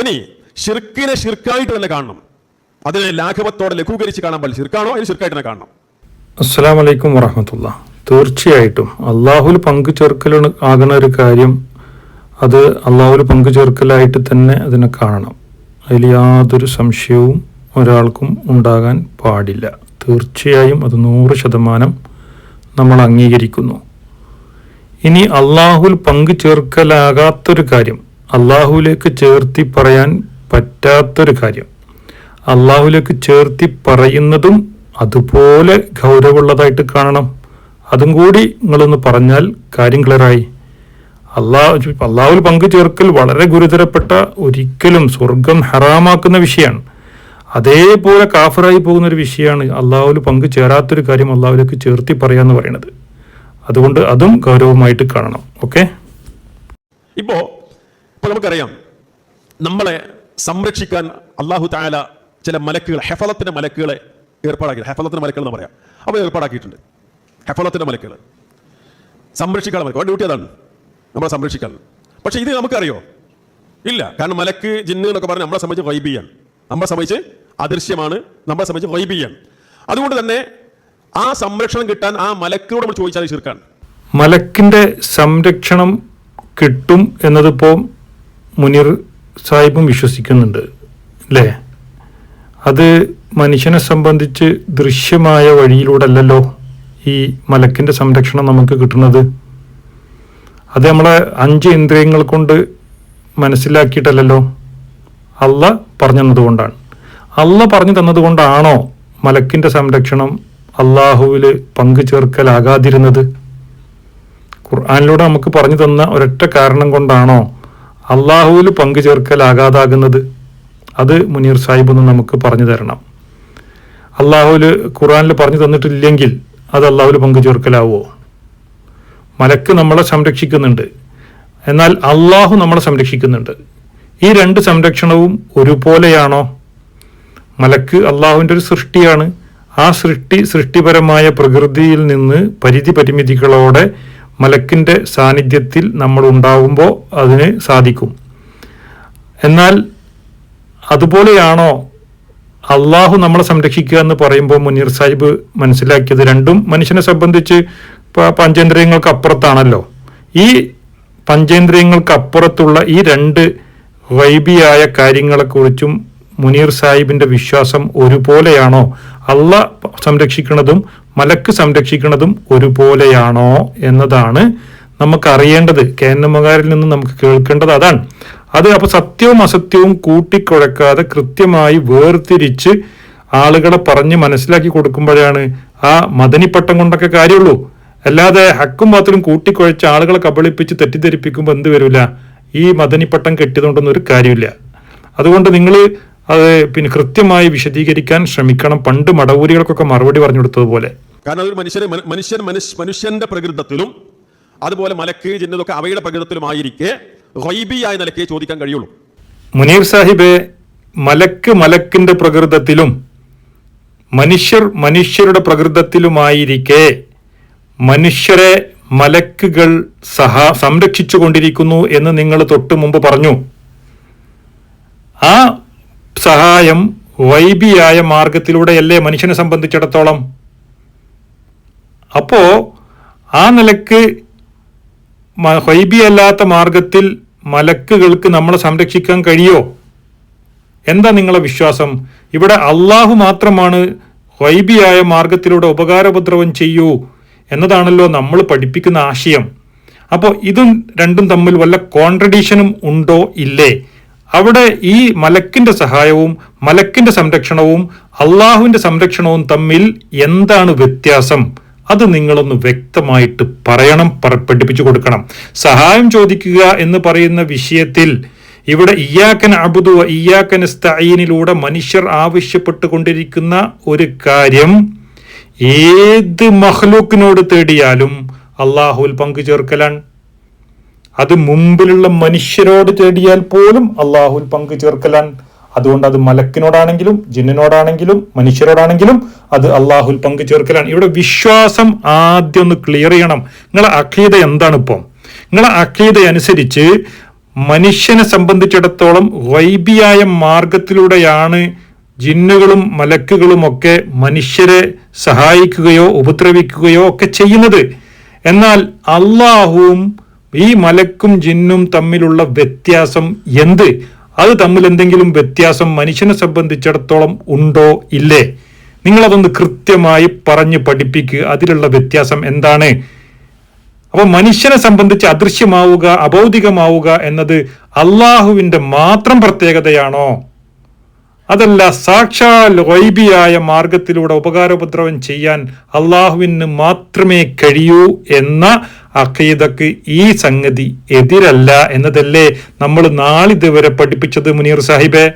ഇനി ഷിർക്കിനെ ഷിർക്കായിട്ട് തന്നെ കാണണം. അതിനെ ലാഘവത്തോടെ ലഘൂകരിച്ച് കാണാൻ പാടില്ല ഷിർക്കാണോ അതിന് ഷിർക്കായിട്ട് തന്നെ കാണണം. അസ്സാം വലൈക്കും വറഹമത്തുള്ള. തീർച്ചയായിട്ടും അള്ളാഹുൽ പങ്കു ചേർക്കൽ ആകുന്ന ഒരു കാര്യം അത് അള്ളാഹുൽ പങ്കു ചേർക്കലായിട്ട് തന്നെ അതിനെ കാണണം. അതിൽ യാതൊരു സംശയവും ഒരാൾക്കും ഉണ്ടാകാൻ പാടില്ല. തീർച്ചയായും അത് നൂറ് ശതമാനം നമ്മൾ അംഗീകരിക്കുന്നു. ഇനി അള്ളാഹുൽ പങ്കു ചേർക്കലാകാത്തൊരു കാര്യം അള്ളാഹുവിലേക്ക് ചേർത്തി പറയാൻ പറ്റാത്തൊരു കാര്യം. അള്ളാഹുലേക്ക് ചേർത്തി പറയുന്നതും അതുപോലെ ഗൗരവമുള്ളതായിട്ട് കാണണം. അതും കൂടി നിങ്ങളൊന്ന് പറഞ്ഞാൽ കാര്യം ക്ലിയറായി. അള്ളാഹു അള്ളാഹുൽ പങ്കു ചേർക്കൽ വളരെ ഗുരുതരപ്പെട്ട ഒരിക്കലും സ്വർഗം ഹറാമാക്കുന്ന വിഷയമാണ്. അതേപോലെ കാഫറായി പോകുന്ന ഒരു വിഷയമാണ് അള്ളാഹുൽ പങ്കു ചേരാത്തൊരു കാര്യം അള്ളാഹുലേക്ക് ചേർത്തി പറയാന്ന് പറയുന്നത്. അതുകൊണ്ട് അതും ഗൗരവമായിട്ട് കാണണം. ഓക്കെ? ഇപ്പോ ഇപ്പൊ നമുക്കറിയാം നമ്മളെ സംരക്ഷിക്കാൻ അള്ളാഹു താല ചില മലക്കുകൾ ഹെഫലത്തിന്റെ മലക്കുകളെ ഏർപ്പാടാക്കി ഹെഫലത്തിന്റെ മലക്കുകൾ എന്ന് പറയാം. അവ ഏർപ്പാടാക്കിയിട്ടുണ്ട്. ഹെഫലത്തിന്റെ മലക്കുകൾ. സംരക്ഷിക്കാൻ മലക്കുകൾ ഡ്യൂട്ടി അതാണ് നമ്മളെ സംരക്ഷിക്കാൻ. പക്ഷെ ഇത് നമുക്കറിയോ? ഇല്ല. കാരണം മലക്ക് ജിന്ന് എന്നൊക്കെ പറഞ്ഞാൽ നമ്മളെ സംബന്ധിച്ച് വൈബിയാണ് നമ്മളെ സംബന്ധിച്ച് അദൃശ്യമാണ്. നമ്മളെ സംബന്ധിച്ച് വൈബിയാണ് അതുകൊണ്ട് തന്നെ ആ സംരക്ഷണം കിട്ടാൻ ആ മലക്കിനോട് നമ്മൾ ചോദിച്ചാൽ ചീർക്കാണ് മലക്കിന്റെ സംരക്ഷണം കിട്ടും എന്നതിപ്പോ മുനീർ സാഹിബും വിശ്വസിക്കുന്നുണ്ട് അല്ലേ അത് മനുഷ്യനെ സംബന്ധിച്ച് ദൃശ്യമായ വഴിയിലൂടെ അല്ലല്ലോ ഈ മലക്കിന്റെ സംരക്ഷണം നമുക്ക് കിട്ടുന്നത്. അത് നമ്മളെ അഞ്ച് ഇന്ദ്രിയങ്ങൾ കൊണ്ട് മനസ്സിലാക്കിയിട്ടല്ലല്ലോ അല്ല പറഞ്ഞു തന്നതുകൊണ്ടാണ് അല്ല പറഞ്ഞു തന്നതുകൊണ്ടാണോ മലക്കിന്റെ സംരക്ഷണം അള്ളാഹുവിൽ പങ്കു ചേർക്കലാകാതിരുന്നത്? ഖുർആാനിലൂടെ നമുക്ക് പറഞ്ഞു തന്ന ഒരൊറ്റ കാരണം കൊണ്ടാണോ അള്ളാഹുവിൽ പങ്കു ചേർക്കലാകാതാകുന്നത് അത് മുനീർ സാഹിബ് ഒന്ന് നമുക്ക് പറഞ്ഞു തരണം. അള്ളാഹുവിൽ ഖുറാനിൽ പറഞ്ഞു തന്നിട്ടില്ലെങ്കിൽ അത് അള്ളാഹുവിൽ പങ്കു ചേർക്കലാവോ മലക്ക് നമ്മളെ സംരക്ഷിക്കുന്നുണ്ട്. എന്നാൽ അള്ളാഹു നമ്മളെ സംരക്ഷിക്കുന്നുണ്ട്. ഈ രണ്ട് സംരക്ഷണവും ഒരുപോലെയാണോ? മലക്ക് അള്ളാഹുവിന്റെ ഒരു സൃഷ്ടിയാണ്. ആ സൃഷ്ടി സൃഷ്ടിപരമായ പ്രകൃതിയിൽ നിന്ന് പരിധി പരിമിതികളോടെ മലക്കിന്റെ സാന്നിധ്യത്തിൽ നമ്മൾ ഉണ്ടാകുമ്പോൾ അതിന് സാധിക്കും. എന്നാൽ അതുപോലെയാണോ അള്ളാഹു നമ്മളെ സംരക്ഷിക്കുക എന്ന് പറയുമ്പോൾ മുനീർ സാഹിബ് മനസ്സിലാക്കിയത് രണ്ടും മനുഷ്യനെ സംബന്ധിച്ച് പഞ്ചേന്ദ്രിയങ്ങൾക്ക് അപ്പുറത്താണല്ലോ. ഈ പഞ്ചേന്ദ്രിയങ്ങൾക്ക് അപ്പുറത്തുള്ള ഈ രണ്ട് വൈബിയായ കാര്യങ്ങളെക്കുറിച്ചും മുനീർ സാഹിബിന്റെ വിശ്വാസം ഒരുപോലെയാണോ? അല്ല സംരക്ഷിക്കുന്നതും മലക്ക് സംരക്ഷിക്കുന്നതും ഒരുപോലെയാണോ എന്നതാണ് നമുക്ക് അറിയേണ്ടത് എമ്മുകാരിൽ നിന്ന് നമുക്ക് കേൾക്കേണ്ടത് അതാണ്. അത് അപ്പൊ സത്യവും അസത്യവും കൂട്ടിക്കുഴക്കാതെ കൃത്യമായി വേർതിരിച്ച് ആളുകളെ പറഞ്ഞ് മനസ്സിലാക്കി കൊടുക്കുമ്പോഴാണ് ആ മദനിപ്പട്ടം കൊണ്ടൊക്കെ കാര്യമുള്ളൂ. അല്ലാതെ ഹക്കും പാത്രം കൂട്ടിക്കുഴച്ച് ആളുകളെ കബളിപ്പിച്ച് തെറ്റിദ്ധരിപ്പിക്കുമ്പോൾ എന്ത് വരില്ല ഈ മദനിപ്പട്ടം കെട്ടിയതുകൊണ്ടൊന്നും ഒരു കാര്യമില്ല. അതുകൊണ്ട് നിങ്ങൾ അത് പിന്നെ കൃത്യമായി വിശദീകരിക്കാൻ ശ്രമിക്കണം. പണ്ട് മടവൂരികൾക്കൊക്കെ മറുപടി പറഞ്ഞു കൊടുത്തതുപോലെ. കാരണം അതൊരു മനുഷ്യനെ മനുഷ്യൻ മനുഷ്യ മനുഷ്യന്റെ പ്രകൃതത്തിലും അതുപോലെ മലക്ക് ജിന്നതൊക്കെ അവയുടെ പ്രകൃതത്തിലുമായിരിക്കെ റൈബിയായ നിലയ്ക്ക് ചോദിക്കാൻ കഴിയുള്ളൂ. മുനീർ സാഹിബെ മലക്ക് മലക്കിന്റെ പ്രകൃതത്തിലും മനുഷ്യർ മനുഷ്യരുടെ പ്രകൃതത്തിലുമായിരിക്കെ മനുഷ്യരെ മലക്കുകൾ സഹ സംരക്ഷിച്ചു കൊണ്ടിരിക്കുന്നു എന്ന് നിങ്ങൾ തൊട്ടു മുമ്പ് പറഞ്ഞു. ആ സഹായം വൈബിയായ മാർഗത്തിലൂടെയല്ലേ മനുഷ്യനെ സംബന്ധിച്ചിടത്തോളം? അപ്പോ ആ നിലയ്ക്ക് അല്ലാത്ത മാർഗത്തിൽ മലക്കുകൾക്ക് നമ്മളെ സംരക്ഷിക്കാൻ കഴിയോ? എന്താ നിങ്ങളെ വിശ്വാസം? ഇവിടെ അള്ളാഹു മാത്രമാണ് വൈബിയായ മാർഗത്തിലൂടെ ഉപകാരപദ്രവം ചെയ്യൂ എന്നതാണല്ലോ നമ്മൾ പഠിപ്പിക്കുന്ന ആശയം. അപ്പോൾ ഇതും രണ്ടും തമ്മിൽ വല്ല കോൺട്രഡീഷനും ഉണ്ടോ? ഇല്ലേ? അവിടെ ഈ മലക്കിന്റെ സഹായവും മലക്കിന്റെ സംരക്ഷണവും അള്ളാഹുവിന്റെ സംരക്ഷണവും തമ്മിൽ എന്താണ് വ്യത്യാസം? അത് നിങ്ങളൊന്ന് വ്യക്തമായിട്ട് പറയണം പറ- പഠിപ്പിച്ചു കൊടുക്കണം. സഹായം ചോദിക്കുക എന്ന് പറയുന്ന വിഷയത്തിൽ ഇവിടെ ഇയാക്കൻ അബുദു ഇയാക്കൻ സ്തഈനിലൂടെ മനുഷ്യർ ആവശ്യപ്പെട്ടുകൊണ്ടിരിക്കുന്ന ഒരു കാര്യം ഏത് മഹ്ലൂക്കിനോട് തേടിയാലും അള്ളാഹുവിൽ പങ്കു ചേർക്കലാണ് അത് മുമ്പിലുള്ള മനുഷ്യരോട് തേടിയാൽ പോലും അള്ളാഹുൽ പങ്ക് ചേർക്കലാൻ അതുകൊണ്ട് അത് മലക്കിനോടാണെങ്കിലും ജിന്നിനോടാണെങ്കിലും മനുഷ്യരോടാണെങ്കിലും അത് അള്ളാഹുൽ പങ്ക് ചേർക്കലാണ്. ഇവിടെ വിശ്വാസം ആദ്യം ഒന്ന് ക്ലിയർ ചെയ്യണം. നിങ്ങളെ അഖീദ എന്താണ് ഇപ്പം? നിങ്ങളെ അഖീത അനുസരിച്ച് മനുഷ്യനെ സംബന്ധിച്ചിടത്തോളം വൈബിയായ മാർഗത്തിലൂടെയാണ് ജിന്നുകളും മലക്കുകളും ഒക്കെ മനുഷ്യരെ സഹായിക്കുകയോ ഉപദ്രവിക്കുകയോ ഒക്കെ ചെയ്യുന്നത്. എന്നാൽ അള്ളാഹുവും ഈ മലക്കും ജിന്നും തമ്മിലുള്ള വ്യത്യാസം എന്ത്? അത് തമ്മിൽ എന്തെങ്കിലും വ്യത്യാസം മനുഷ്യനെ സംബന്ധിച്ചിടത്തോളം ഉണ്ടോ ഇല്ലേ? നിങ്ങളതൊന്ന് കൃത്യമായി പറഞ്ഞ് പഠിപ്പിക്കുക അതിലുള്ള വ്യത്യാസം എന്താണ്? അപ്പൊ മനുഷ്യനെ സംബന്ധിച്ച് അദൃശ്യമാവുക അഭൗതികമാവുക എന്നത് അള്ളാഹുവിന്റെ മാത്രം പ്രത്യേകതയാണോ? അതല്ല സാക്ഷാൽ വൈബിയായ മാർഗത്തിലൂടെ ഉപകാരോപദ്രവം ചെയ്യാൻ അള്ളാഹുവിന് മാത്രമേ കഴിയൂ എന്ന അഖീദക്ക് ഈ സംഗതി എതിരല്ല എന്നതല്ലേ നമ്മൾ നാളിതുവരെ പഠിപ്പിച്ചത് മുനീർ സാഹിബെ?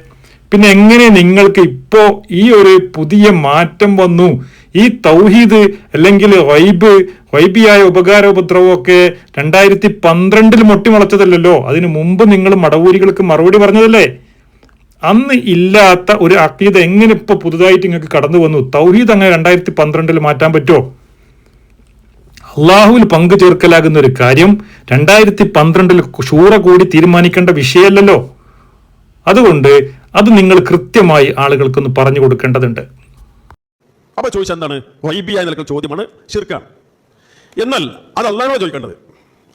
പിന്നെ എങ്ങനെ നിങ്ങൾക്ക് ഇപ്പോ ഈ ഒരു പുതിയ മാറ്റം വന്നു? ഈ തൗഹീദ് അല്ലെങ്കിൽ വൈബ് വൈബിയായ ഉപകാരോപദ്രവം ഒക്കെ രണ്ടായിരത്തി പന്ത്രണ്ടിൽ മുട്ടിമുളച്ചതല്ലല്ലോ? അതിനു മുമ്പ് നിങ്ങൾ മടവൂരികൾക്ക് മറുപടി പറഞ്ഞതല്ലേ? അന്ന് ഇല്ലാത്ത ഒരു അക്കീത എങ്ങനെ ഇപ്പൊ പുതുതായിട്ട് നിങ്ങൾക്ക് കടന്നു വന്നു? തൗഹീദ് അങ്ങനെ രണ്ടായിരത്തി പന്ത്രണ്ടിൽ മാറ്റാൻ പറ്റുമോ അള്ളാഹുവിൽ പങ്കു ചേർക്കലാകുന്ന ഒരു കാര്യം രണ്ടായിരത്തി പന്ത്രണ്ടിൽ ഷൂറ കൂടി തീരുമാനിക്കേണ്ട വിഷയമല്ലല്ലോ. അതുകൊണ്ട് അത് നിങ്ങൾ കൃത്യമായി ആളുകൾക്കൊന്ന് പറഞ്ഞു കൊടുക്കേണ്ടതുണ്ട്. അപ്പൊ ചോദിച്ചാൽ എന്താണ്? വൈബിയായി നിൽക്കുന്ന ചോദ്യമാണ് ഷിർക്കാണ് എന്നാൽ അത് അള്ളാഹിനോട് ചോദിക്കേണ്ടത്.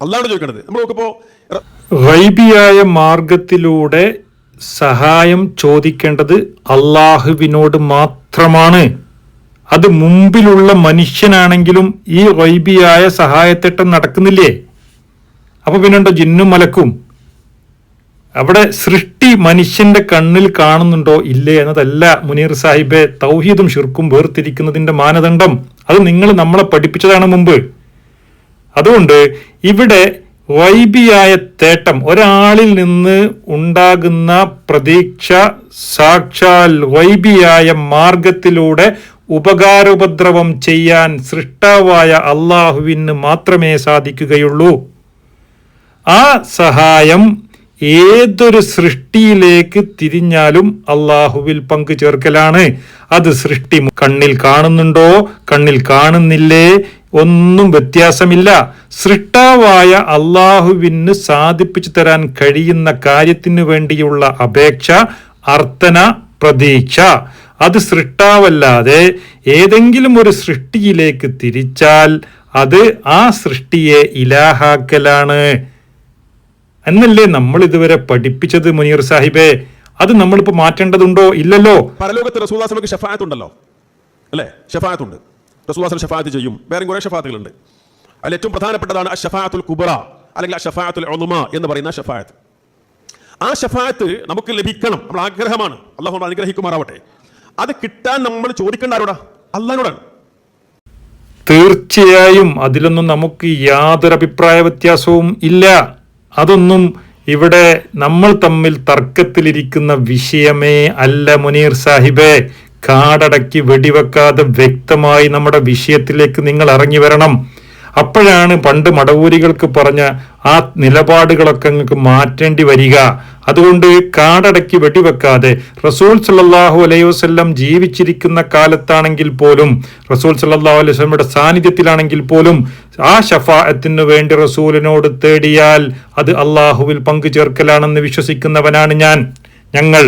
അള്ളാഹിനോട് ചോദിക്കേണ്ടത്. നമ്മൾ നോക്കുമ്പോ റ- വൈബിയായ മാർഗത്തിലൂടെ സഹായം ചോദിക്കേണ്ടത് അള്ളാഹുവിനോട് മാത്രമാണ്. അത് മുമ്പിലുള്ള മനുഷ്യനാണെങ്കിലും ഈ വൈബിയായ സഹായത്തേട്ടം നടക്കുന്നില്ലേ? അപ്പൊ പിന്നെണ്ടോ ജിന്നും മലക്കും? അവിടെ സൃഷ്ടി മനുഷ്യന്റെ കണ്ണിൽ കാണുന്നുണ്ടോ ഇല്ലേ എന്നതല്ല മുനീർ സാഹിബെ തൗഹീദും ഷിർക്കും വേർതിരിക്കുന്നതിന്റെ മാനദണ്ഡം. അത് നിങ്ങൾ നമ്മളെ പഠിപ്പിച്ചതാണ് മുമ്പ്. അതുകൊണ്ട് ഇവിടെ വൈബിയായ തേട്ടം. ഒരാളിൽ നിന്ന് ഉണ്ടാകുന്ന പ്രതീക്ഷ സാക്ഷാൽ വൈബിയായ മാർഗത്തിലൂടെ ഉപകാരോപദ്രവം ചെയ്യാൻ സൃഷ്ടാവായ അള്ളാഹുവിന് മാത്രമേ സാധിക്കുകയുള്ളൂ. ആ സഹായം ഏതൊരു സൃഷ്ടിയിലേക്ക് തിരിഞ്ഞാലും അള്ളാഹുവിൽ പങ്കു ചേർക്കലാണ്. അത് സൃഷ്ടി കണ്ണിൽ കാണുന്നുണ്ടോ? കണ്ണിൽ കാണുന്നില്ലേ? ഒന്നും വ്യത്യാസമില്ല. സൃഷ്ടാവായ അള്ളാഹുവിന് സാധിപ്പിച്ചു തരാൻ കഴിയുന്ന കാര്യത്തിനു വേണ്ടിയുള്ള അപേക്ഷ അർത്ഥന പ്രതീക്ഷ. അത് സൃഷ്ടാവല്ലാതെ ഏതെങ്കിലും ഒരു സൃഷ്ടിയിലേക്ക് തിരിച്ചാൽ അത് ആ സൃഷ്ടിയെ ഇലാഹാക്കലാണ്. എന്നല്ലേ നമ്മൾ ഇതുവരെ പഠിപ്പിച്ചത് മുനീർ സാഹിബേ? അത് നമ്മളിപ്പോ മാറ്റേണ്ടതുണ്ടോ? ഇല്ലല്ലോ. പരലോകത്ത് റസൂദാസ്ലമക്ക് ഷഫായത്ത് ഉണ്ടല്ലോ അല്ലേ? ഷഫായത്തുണ്ട്. റസൂദാസ്ലം ഷഫായത്ത് ചെയ്യും. വേറെ കുറേ ഷഫാത്തുകളുണ്ട് അതിൽ ഏറ്റവും പ്രധാനപ്പെട്ടതാണ് ആ ഷഫായത്തുൽ കുബറ അല്ലെങ്കിൽ ആ ഷഫായത്തുൽ ഒളുമ എന്ന് പറയുന്ന ഷഫായത്ത്. ആ ഷഫായത്ത് നമുക്ക് ലഭിക്കണം. നമ്മൾ ആഗ്രഹമാണ്. അള്ളാഹു നമ്മൾ അനുഗ്രഹിക്കുമാറാവട്ടെ. അത് കിട്ടാൻ നമ്മൾ ചോദിക്കേണ്ട ആരോടാ? അള്ളഹാനോടാണ്. തീർച്ചയായും അതിലൊന്നും നമുക്ക് യാതൊരു അഭിപ്രായ വ്യത്യാസവും ഇല്ല. അതൊന്നും ഇവിടെ നമ്മൾ തമ്മിൽ തർക്കത്തിലിരിക്കുന്ന വിഷയമേ അല്ല മുനീർ സാഹിബേ. കാടടക്കി വെടിവെക്കാതെ വ്യക്തമായി നമ്മുടെ വിഷയത്തിലേക്ക് നിങ്ങൾ ഇറങ്ങി വരണം. അപ്പോഴാണ് പണ്ട് മടവൂരികൾക്ക് പറഞ്ഞ ആ നിലപാടുകളൊക്കെ നിങ്ങൾക്ക് മാറ്റേണ്ടി വരിക. അതുകൊണ്ട് കാടടക്കി വെടിവെക്കാതെ റസൂൽ സല്ലാഹു അലൈഹി വസല്ലം ജീവിച്ചിരിക്കുന്ന കാലത്താണെങ്കിൽ പോലും റസൂൽ സല്ലാഹു അലൈഹി വസല്ലമയുടെ സാന്നിധ്യത്തിലാണെങ്കിൽ പോലും ആ ഷഫാഅത്തിന് വേണ്ടി റസൂലിനോട് തേടിയാൽ അത് അള്ളാഹുവിൽ പങ്കു ചേർക്കലാണെന്ന് വിശ്വസിക്കുന്നവനാണ് ഞാൻ. ഞങ്ങൾ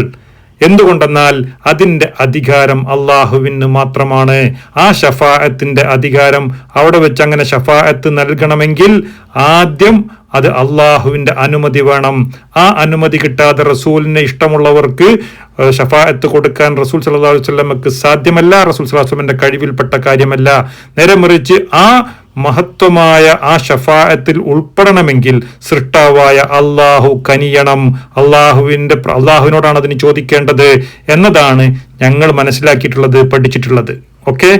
എന്തുകൊണ്ടെന്നാൽ അതിന്റെ അധികാരം അള്ളാഹുവിന് മാത്രമാണ്. ആ ഷഫാഅത്തിന്റെ അധികാരം അവിടെ വെച്ച് അങ്ങനെ ഷഫാഅത്ത് നൽകണമെങ്കിൽ ആദ്യം അത് അള്ളാഹുവിന്റെ അനുമതി വേണം. ആ അനുമതി കിട്ടാതെ റസൂലിനെ ഇഷ്ടമുള്ളവർക്ക് ഷഫായത്ത് കൊടുക്കാൻ റസൂൽ സല്ലല്ലാഹു അലൈഹി വസല്ലമക്ക് സാധ്യമല്ല. റസൂൽ വസല്ലമയുടെ കഴിവിൽപ്പെട്ട കാര്യമല്ല. നേരെ മറിച്ച് ആ മഹത്വമായ ആ ഷഫായത്തിൽ ഉൾപ്പെടണമെങ്കിൽ സൃഷ്ടാവായ അള്ളാഹു കനിയണം. അള്ളാഹുവിന്റെ അള്ളാഹുവിനോടാണ് അതിന് ചോദിക്കേണ്ടത് എന്നതാണ് ഞങ്ങൾ മനസ്സിലാക്കിയിട്ടുള്ളത് പഠിച്ചിട്ടുള്ളത്. ഓക്കെ?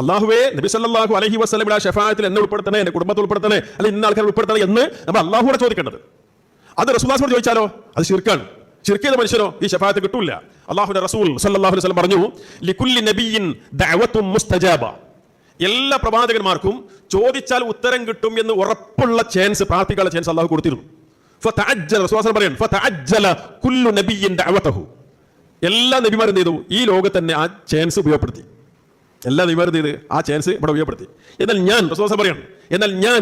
അള്ളാഹുവേ നബി സല്ലാഹു അലഹി വസല്ലമയുടെ ആ ഷഫായത്തിൽ എന്നെ ഉൾപ്പെടുത്തണേ എന്റെ കുടുംബത്തിൽ ഉൾപ്പെടുത്തണേ അല്ലെങ്കിൽ ഇന്ന ആൾക്കാർ ഉൾപ്പെടുത്തണേ എന്ന് നമ്മൾ അള്ളാഹുടെ ചോദിക്കേണ്ടത്. അത് റസൂലാസ്മോട് ചോദിച്ചാലോ? അത് ശിർക്കാണ്. ശിർക്ക് ചെയ്ത മനുഷ്യരോ ഈ ഷഫായത്ത് കിട്ടൂല. അള്ളാഹുന്റെ റസൂൽ സല്ലല്ലാഹു അലൈഹി വസല്ലം പറഞ്ഞു ലിക്കുല്ലി നബിയിൻ ദഅവത്തും മുസ്തജാബ. എല്ലാ പ്രവാചകന്മാർക്കും ചോദിച്ചാൽ ഉത്തരം കിട്ടും എന്ന് ഉറപ്പുള്ള ചാൻസ് പ്രാർത്ഥിക്കാനുള്ള ചാൻസ് അള്ളാഹു കൊടുത്തിരുന്നു. എല്ലാ നബിമാരും ചെയ്തു? ഈ ലോകത്ത് തന്നെ ആ ചാൻസ് ഉപയോഗപ്പെടുത്തി. എല്ലാ എന്ത് ചെയ്ത് ആ ചാൻസ് ഇവിടെ ഉപയോഗപ്പെടുത്തി. എന്നാൽ ഞാൻ റസൂൽ പറയണം എന്നാൽ ഞാൻ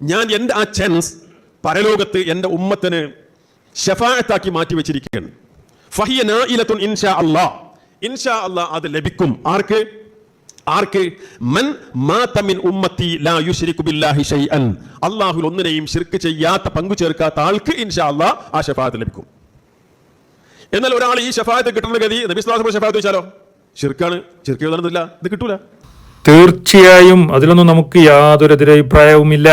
ഞാൻ എന്റെ ആ ചാൻസ് പരലോകത്ത് എന്റെ ഉമ്മത്തിന് ഷഫാഅത്താക്കി മാറ്റി വെച്ചിരിക്കുകയാണ്. ഫഹിയ നായിലത്തുൻ ഇൻഷാ അല്ലാ ഇൻഷാ അല്ലാ അത് ലഭിക്കും. ആർക്ക്? ആർക്ക്? മൻ മാത മിൻ ഉമ്മത്തി ലാ യുശ്രികു ബില്ലാഹി ഷൈഅൻ. അല്ലാഹുൽ ഒന്നിനെയും ശിർക്ക് ചെയ്യാത്ത പങ്കു ചേർക്കാത്ത ആൾക്ക് ഇൻഷാ അല്ലാ ആ ഷഫാഅത്ത് ലഭിക്കും. എന്നാൽ ഒരാൾ ഈ ഷഫായത്ത് കിട്ടുന്ന ഗതി നബി സ്വലാസ് ഷഫായത്ത് വെച്ചാലോ? ഷിർക്കാണ് ഷിർക്ക് എഴുതാനൊന്നുമില്ല. ഇത് കിട്ടൂല. തീർച്ചയായും അതിലൊന്നും നമുക്ക് യാതൊരു എതിരഭിപ്രായവുമില്ല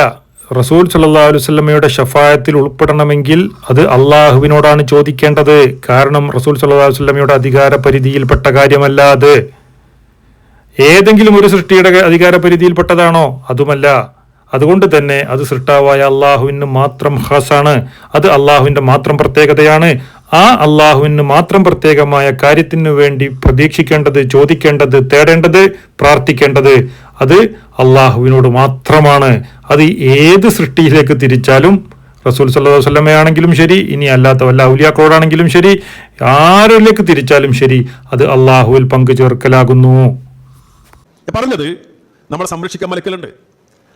റസൂൽ സല്ലാ അലൈഹി വസല്ലമയുടെ ഷഫായത്തിൽ ഉൾപ്പെടണമെങ്കിൽ അത് അള്ളാഹുവിനോടാണ് ചോദിക്കേണ്ടത്. കാരണം റസൂൽ സല്ലാ അലൈഹി വസല്ലമയുടെ അധികാര പരിധിയിൽപ്പെട്ട കാര്യമല്ല അത്. ഏതെങ്കിലും ഒരു സൃഷ്ടിയുടെ അധികാര പരിധിയിൽപ്പെട്ടതാണോ അതുമല്ല. അതുകൊണ്ട് തന്നെ അത് സൃഷ്ടാവായ അള്ളാഹുവിന് മാത്രം ഖാസാണ്. അത് അള്ളാഹുവിന്റെ മാത്രം പ്രത്യേകതയാണ്. ആ അള്ളാഹുവിന് മാത്രം പ്രത്യേകമായ കാര്യത്തിനു വേണ്ടി പ്രതീക്ഷിക്കേണ്ടത് ചോദിക്കേണ്ടത് തേടേണ്ടത് പ്രാർത്ഥിക്കേണ്ടത് അത് അള്ളാഹുവിനോട് മാത്രമാണ്. അത് ഏത് സൃഷ്ടിയിലേക്ക് തിരിച്ചാലും റസൂൽ സല്ലല്ലാഹു അലൈഹി വസല്ലമയാണെങ്കിലും ശരി ഇനി അല്ലാത്ത വല്ല ഔലിയാക്കളോടാണെങ്കിലും ശരി ആരിലേക്ക് തിരിച്ചാലും ശരി അത് അള്ളാഹുവിൽ പങ്കു ചേർക്കലാകുന്നു. പറഞ്ഞത് നമ്മളെ സംരക്ഷിക്കാൻ മലക്കലുണ്ട്.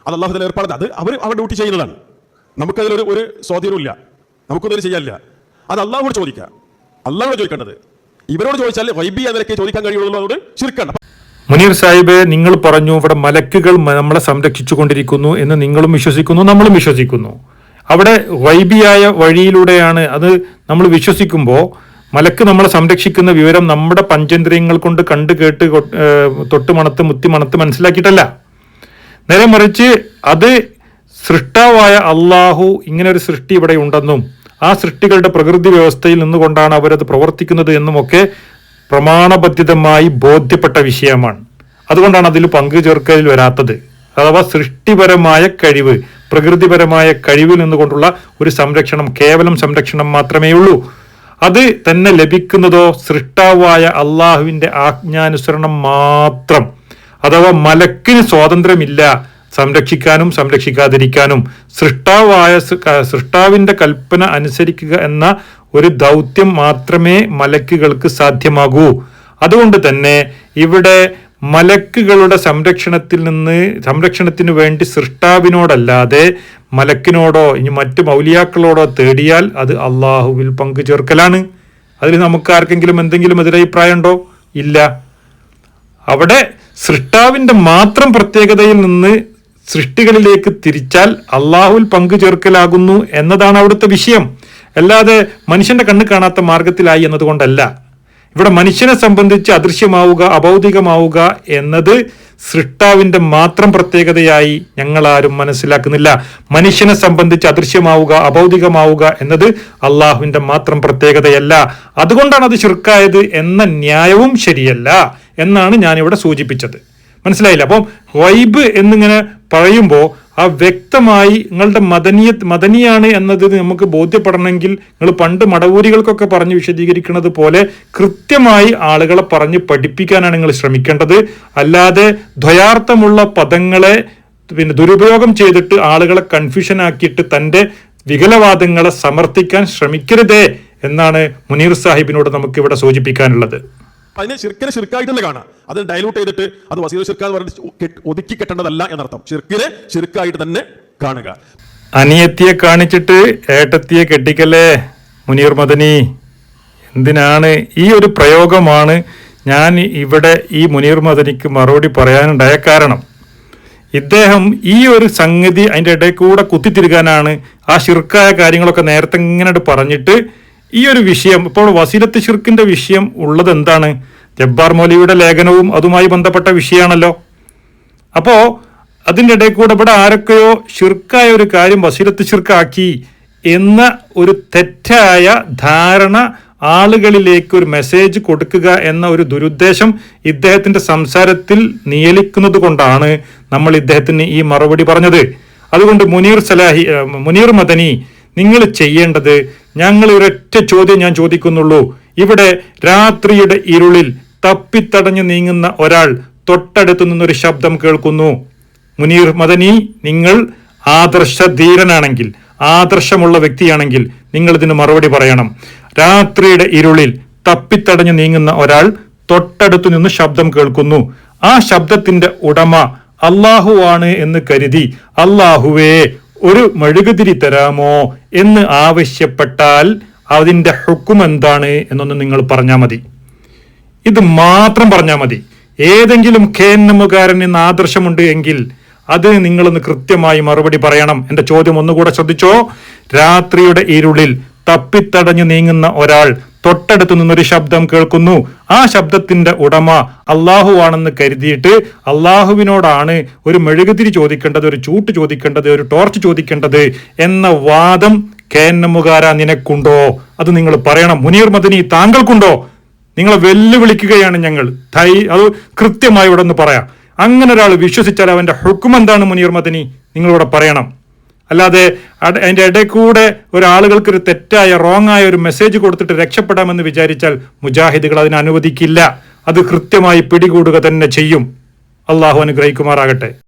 അത് അള്ളാഹുദല ഏർപ്പാട് അത് അവർ അവർ ഡ്യൂട്ടി ചെയ്യുന്നതാണ്. നമുക്കതിലൊരു ഒരു സ്വാധീനമില്ല നമുക്കൊന്നും ചെയ്യാനില്ല. അത് അള്ളാഹോട് ചോദിക്കാം അള്ളാഹോട് ചോദിക്കേണ്ടത്. ഇവരോട് ചോദിച്ചാൽ വൈബി എന്നൊക്കെ ചോദിക്കാൻ കഴിയുള്ളൂ അതുകൊണ്ട് ചുരുക്കണ്ട മുനീർ സാഹിബ് നിങ്ങൾ പറഞ്ഞു ഇവിടെ മലക്കുകൾ നമ്മളെ സംരക്ഷിച്ചു കൊണ്ടിരിക്കുന്നു എന്ന് നിങ്ങളും വിശ്വസിക്കുന്നു നമ്മളും വിശ്വസിക്കുന്നു. അവിടെ വൈബിയായ വഴിയിലൂടെയാണ് അത് നമ്മൾ വിശ്വസിക്കുമ്പോൾ മലക്ക് നമ്മളെ സംരക്ഷിക്കുന്ന വിവരം നമ്മുടെ പഞ്ചേന്ദ്രിയങ്ങൾ കൊണ്ട് കണ്ട് കേട്ട് തൊട്ട് മണത്ത് മുത്തി മണത്ത് മനസ്സിലാക്കിയിട്ടല്ല. നേരെ മറിച്ച് അത് സൃഷ്ടാവായ അള്ളാഹു ഇങ്ങനെ ഒരു സൃഷ്ടി ഇവിടെ ഉണ്ടെന്നും ആ സൃഷ്ടികളുടെ പ്രകൃതി വ്യവസ്ഥയിൽ നിന്നുകൊണ്ടാണ് അവരത് പ്രവർത്തിക്കുന്നത് എന്നുമൊക്കെ പ്രമാണബദ്ധിതമായി ബോധ്യപ്പെട്ട വിഷയമാണ്. അതുകൊണ്ടാണ് അതിൽ പങ്കു ചേർക്കലിൽ വരാത്തത്. അഥവാ സൃഷ്ടിപരമായ കഴിവ് പ്രകൃതിപരമായ കഴിവിൽ നിന്നുകൊണ്ടുള്ള ഒരു സംരക്ഷണം കേവലം സംരക്ഷണം മാത്രമേ ഉള്ളൂ. അത് തന്നെ ലഭിക്കുന്നതോ സൃഷ്ടാവായ അള്ളാഹുവിന്റെ ആജ്ഞാനുസരണം മാത്രം. അഥവാ മലക്കിന് സ്വാതന്ത്ര്യമില്ല സംരക്ഷിക്കാനും സംരക്ഷിക്കാതിരിക്കാനും സൃഷ്ടാവായ സൃഷ്ടാവിന്റെ കൽപ്പന അനുസരിക്കുക എന്ന ഒരു ദൗത്യം മാത്രമേ മലക്കുകൾക്ക് സാധ്യമാകൂ. അതുകൊണ്ട് തന്നെ ഇവിടെ മലക്കുകളുടെ സംരക്ഷണത്തിൽ നിന്ന് സംരക്ഷണത്തിന് വേണ്ടി സൃഷ്ടാവിനോടല്ലാതെ മലക്കിനോടോ ഇനി മറ്റു മൗലിയാക്കളോടോ തേടിയാൽ അത് അള്ളാഹുവിൽ പങ്കു ചേർക്കലാണ് അതിൽ നമുക്ക് ആർക്കെങ്കിലും എന്തെങ്കിലും എതിരഭിപ്രായം ഉണ്ടോ ഇല്ല. അവിടെ സൃഷ്ടാവിന്റെ മാത്രം പ്രത്യേകതയിൽ നിന്ന് സൃഷ്ടികളിലേക്ക് തിരിച്ചാൽ അള്ളാഹുൽ പങ്കു ചേർക്കലാകുന്നു എന്നതാണ് അവിടുത്തെ വിഷയം. അല്ലാതെ മനുഷ്യന്റെ കണ്ണ് കാണാത്ത മാർഗത്തിലായി എന്നതുകൊണ്ടല്ല. ഇവിടെ മനുഷ്യനെ സംബന്ധിച്ച് അദൃശ്യമാവുക അഭൗതികമാവുക എന്നത് സൃഷ്ടാവിന്റെ മാത്രം പ്രത്യേകതയായി ഞങ്ങൾ ആരും മനസ്സിലാക്കുന്നില്ല. മനുഷ്യനെ സംബന്ധിച്ച് അദൃശ്യമാവുക അഭൗതികമാവുക എന്നത് അള്ളാഹുവിന്റെ മാത്രം പ്രത്യേകതയല്ല. അതുകൊണ്ടാണ് അത് ശിർക്കായത് എന്ന ന്യായവും ശരിയല്ല എന്നാണ് ഞാനിവിടെ സൂചിപ്പിച്ചത്. മനസ്സിലായില്ല? അപ്പം വൈബ് എന്നിങ്ങനെ പറയുമ്പോൾ ആ വ്യക്തമായി നിങ്ങളുടെ മദനീയ മദനിയാണ് എന്നത് നമുക്ക് ബോധ്യപ്പെടണമെങ്കിൽ നിങ്ങൾ പണ്ട് മടവൂരികൾക്കൊക്കെ പറഞ്ഞ് വിശദീകരിക്കുന്നത് പോലെ കൃത്യമായി ആളുകളെ പറഞ്ഞ് പഠിപ്പിക്കാനാണ് നിങ്ങൾ ശ്രമിക്കേണ്ടത്. അല്ലാതെ ദ്വയാർത്ഥമുള്ള പദങ്ങളെ പിന്നെ ദുരുപയോഗം ചെയ്തിട്ട് ആളുകളെ കൺഫ്യൂഷൻ ആക്കിയിട്ട് തന്റെ വികലവാദങ്ങളെ സമർത്ഥിക്കാൻ ശ്രമിക്കരുതേ എന്നാണ് മുനീർ സാഹിബിനോട് നമുക്ക് ഇവിടെ സൂചിപ്പിക്കാനുള്ളത്. അതിനെ ശിർക്കിനെ ശിർക്കായിട്ട് തന്നെ കാണാം അത് ഡൈലൂട്ട് ചെയ്തിട്ട് അത് വസീർ ഷിർക്ക എന്ന് പറഞ്ഞിട്ട് ഒതുക്കി കെട്ടേണ്ടതല്ല എന്നർത്ഥം. ഷിർക്കിനെ ശിർക്കായിട്ട് തന്നെ കാണുക. അനിയത്തിയെ കാണിച്ചിട്ട് ഏട്ടത്തിയെ കെട്ടിക്കല്ലേ മുനീർ മദനി? എന്തിനാണ് ഈ ഒരു പ്രയോഗമാണ് ഞാൻ ഇവിടെ ഈ മുനീർ മദനിക്ക് മറുപടി പറയാനുണ്ടായ കാരണം. ഇദ്ദേഹം ഈ ഒരു സംഗതി അതിന്റെ ഇടയിൽ കൂടെ കുത്തിത്തിരുകാനാണ് ആ ഷിർക്കായ കാര്യങ്ങളൊക്കെ നേരത്തെ ഇങ്ങനെ പറഞ്ഞിട്ട് ഈ ഒരു വിഷയം ഇപ്പോൾ വസീലത്ത് ഷിർക്കിന്റെ വിഷയം ഉള്ളത് എന്താണ്? ജബ്ബാർ മൗലിയുടെ ലേഖനവും അതുമായി ബന്ധപ്പെട്ട വിഷയമാണല്ലോ. അപ്പോ അതിന്റെ ഇടയിൽ കൂടെ ഇവിടെ ആരൊക്കെയോ ഷിർക്കായ ഒരു കാര്യം വസീലത്ത് ഷിർക്കാക്കി എന്ന ഒരു തെറ്റായ ധാരണ ആളുകളിലേക്ക് ഒരു മെസ്സേജ് കൊടുക്കുക എന്ന ഒരു ദുരുദ്ദേശം ഇദ്ദേഹത്തിന്റെ സംസാരത്തിൽ നിയലിക്കുന്നത് കൊണ്ടാണ് നമ്മൾ ഇദ്ദേഹത്തിന് ഈ മറുപടി പറഞ്ഞത്. അതുകൊണ്ട് മുനീർ സലാഹി മുനീർ മദനി നിങ്ങൾ ചെയ്യേണ്ടത് ഞങ്ങൾ ഒരൊറ്റ ചോദ്യം ഞാൻ ചോദിക്കുന്നുള്ളൂ. ഇവിടെ രാത്രിയുടെ ഇരുളിൽ തപ്പിത്തടഞ്ഞു നീങ്ങുന്ന ഒരാൾ തൊട്ടടുത്തു നിന്നൊരു ശബ്ദം കേൾക്കുന്നു. മുനീർ മദനി നിങ്ങൾ ആദർശ ധീരനാണെങ്കിൽ ആദർശമുള്ള വ്യക്തിയാണെങ്കിൽ നിങ്ങൾ ഇതിന് മറുപടി പറയണം. രാത്രിയുടെ ഇരുളിൽ തപ്പിത്തടഞ്ഞു നീങ്ങുന്ന ഒരാൾ തൊട്ടടുത്തു നിന്ന് ശബ്ദം കേൾക്കുന്നു. ആ ശബ്ദത്തിന്റെ ഉടമ അള്ളാഹു ആണ് എന്ന് കരുതി അള്ളാഹുവേ ഒരു മെഴുകുതിരി തരാമോ എന്ന് ആവശ്യപ്പെട്ടാൽ അതിന്റെ ഹുക്കും എന്താണ് എന്നൊന്ന് നിങ്ങൾ പറഞ്ഞാൽ മതി. ഇത് മാത്രം പറഞ്ഞാൽ മതി. ഏതെങ്കിലും ഖേന്നമുകാരൻ എന്ന ആദർശമുണ്ട് എങ്കിൽ അത് നിങ്ങളൊന്ന് കൃത്യമായി മറുപടി പറയണം. എന്റെ ചോദ്യം ഒന്നുകൂടെ ശ്രദ്ധിച്ചോ? രാത്രിയുടെ ഇരുളിൽ തപ്പിത്തടഞ്ഞു നീങ്ങുന്ന ഒരാൾ തൊട്ടടുത്തു നിന്നൊരു ശബ്ദം കേൾക്കുന്നു. ആ ശബ്ദത്തിന്റെ ഉടമ അള്ളാഹു ആണെന്ന് കരുതിയിട്ട് അള്ളാഹുവിനോടാണ് ഒരു മെഴുകുതിരി ചോദിക്കേണ്ടത് ഒരു ചൂട്ട് ചോദിക്കേണ്ടത് ഒരു ടോർച്ച് ചോദിക്കേണ്ടത് എന്ന വാദം കേന്നമുകാര നിനക്കുണ്ടോ? അത് നിങ്ങൾ പറയണം. മുനീർ മദനി താങ്കൾക്കുണ്ടോ? നിങ്ങളെ വെല്ലുവിളിക്കുകയാണ് ഞങ്ങൾ. ധൈ അത് കൃത്യമായി ഇവിടെ ഒന്ന് പറയാം. അങ്ങനെ ഒരാൾ വിശ്വസിച്ചാൽ അവന്റെ ഹുക്കും എന്താണ് മുനീർ മദനി? നിങ്ങളിവിടെ പറയണം. അല്ലാതെ അതിന്റെ അതിന്റെ ഇടയിൽ കൂടെ ഒരാളുകൾക്ക് ഒരു തെറ്റായ റോങ് ആയ ഒരു മെസ്സേജ് കൊടുത്തിട്ട് രക്ഷപ്പെടാമെന്ന് വിചാരിച്ചാൽ മുജാഹിദുകൾ അതിനെ അനുവദിക്കില്ല. അത് കൃത്യമായി പിടികൂടുക തന്നെ ചെയ്യും. അള്ളാഹു അനുഗ്രഹിക്കുമാറാകട്ടെ.